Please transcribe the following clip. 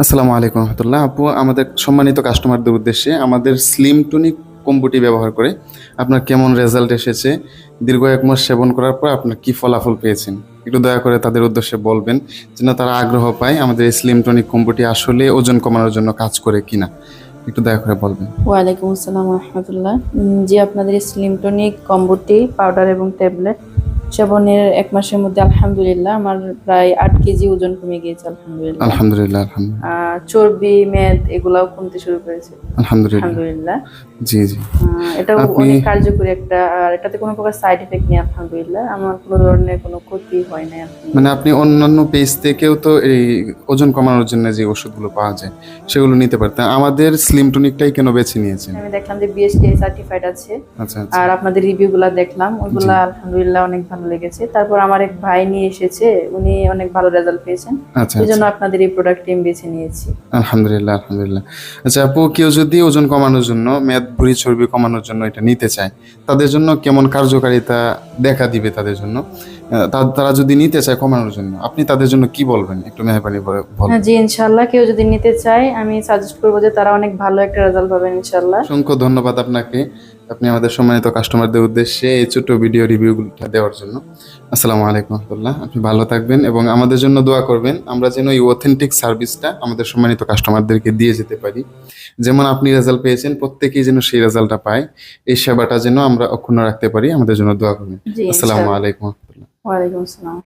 আসসালামু আলাইকুম রহমতুল্লাহ। আপু, আমাদের সম্মানিত কাস্টমারদের উদ্দেশ্যে আমাদের স্লিম টনিক কম্বুটি ব্যবহার করে আপনার কেমন রেজাল্ট এসেছে, দীর্ঘ এক মাস সেবন করার পর আপনার কি ফলাফল পেয়েছেন? একটু দয়া করে তাদের উদ্দেশ্যে বলবেন যেন তারা আগ্রহ পায় আমাদের এই স্লিম টনিক কম্বুটি আসলে ওজন কমানোর জন্য কাজ করে কিনা। একটু দয়া করে বলবেন। ওয়ালাইকুম আসসালাম রহমতুল্লাহ। জি, আপনাদের স্লিম টনিক কম্বুটি পাউডার এবং ট্যাবলেট সেবনের এক মাসের মধ্যে আলহামদুলিল্লাহ আমার প্রায় আট কেজি ওজন কমে গিয়েছে আলহামদুলিল্লাহ। আলহামদুলিল্লাহ আলহামদুলিল্লাহ। চর্বি মেদ এগুলাও কমতে শুরু করেছে। আলহামদুলিল্লাহ। জি জি। আপনি- অনেক কার্যকরী একটা আর এটাতে কোনো প্রকার সাইড এফেক্ট নেই আলহামদুলিল্লাহ। আমার কোনো ধরনের কোনো ক্ষতি হয় না মানে আপনি অন্যান্য পেজ থেকেও তো এই ওজন কমানোর জন্য যে ওষুধগুলো পাওয়া যায় সেগুলো নিতে পারতেন। আমাদের স্লিম টনিকটাই কেন বেছে নিয়েছেন? আমি দেখলাম যে বিএসটিআই সার্টিফাইড আছে। আচ্ছা আচ্ছা। আর আপনাদের রিভিউগুলো দেখলাম ওইগুলা আলহামদুলিল্লাহ অনেক ভালো লেগেছে। তারপর আমার এক ভাই নিয়ে এসেছে উনি অনেক ভালো রেজাল্ট পেয়েছেন। আচ্ছা এই জন্য আপনাদের এই প্রোডাক্টটি আমি বেছে নিয়েছি। আলহামদুলিল্লাহ আলহামদুলিল্লাহ। আচ্ছা আপু কেউ যদি ওজন কমানোর জন্য মেদ ভুঁড়ি চর্বি কমানোর জন্য এটা নিতে চায় তাদের জন্য কেমন কার্যকারিতা দেখা দিবে তাদের জন্য? তারা যদি নিতে চায় কমানোর জন্য আপনি তাদের জন্য কি বলবেন? একটু মেহরবানি করে বলবেন। হ্যাঁ জি ইনশাল্লাহ কেউ যদি নিতে চায় আমি সাজেস্ট করব যে তারা অনেক ভালো একটা রেজাল্ট পাবেন ইনশাল্লাহ অসংখ্য ধন্যবাদ আপনাকে। আপনি আমাদের সম্মানিত কাস্টমারদের উদ্দেশ্যে এই ছোট্ট ভিডিও রিভিউগুলোটা দেওয়ার জন্য। আসসালামু আলাইকুম রহমতুল্লাহ। আপনি ভালো থাকবেন এবং আমাদের জন্য দোয়া করবেন। আমরা যেন এই অথেন্টিক সার্ভিসটা আমাদের সম্মানিত কাস্টমারদেরকে দিয়ে যেতে পারি। যেমন আপনি রেজাল্ট পেয়েছেন প্রত্যেকেই যেন সেই রেজাল্টটা পায়। এই সেবাটা যেন আমরা অক্ষুণ্ণ রাখতে পারি। আমাদের জন্য দোয়া করবেন। আসসালামু আলাইকুম রহমতুল্লাহ। ওয়ালাইকুম আসসালাম।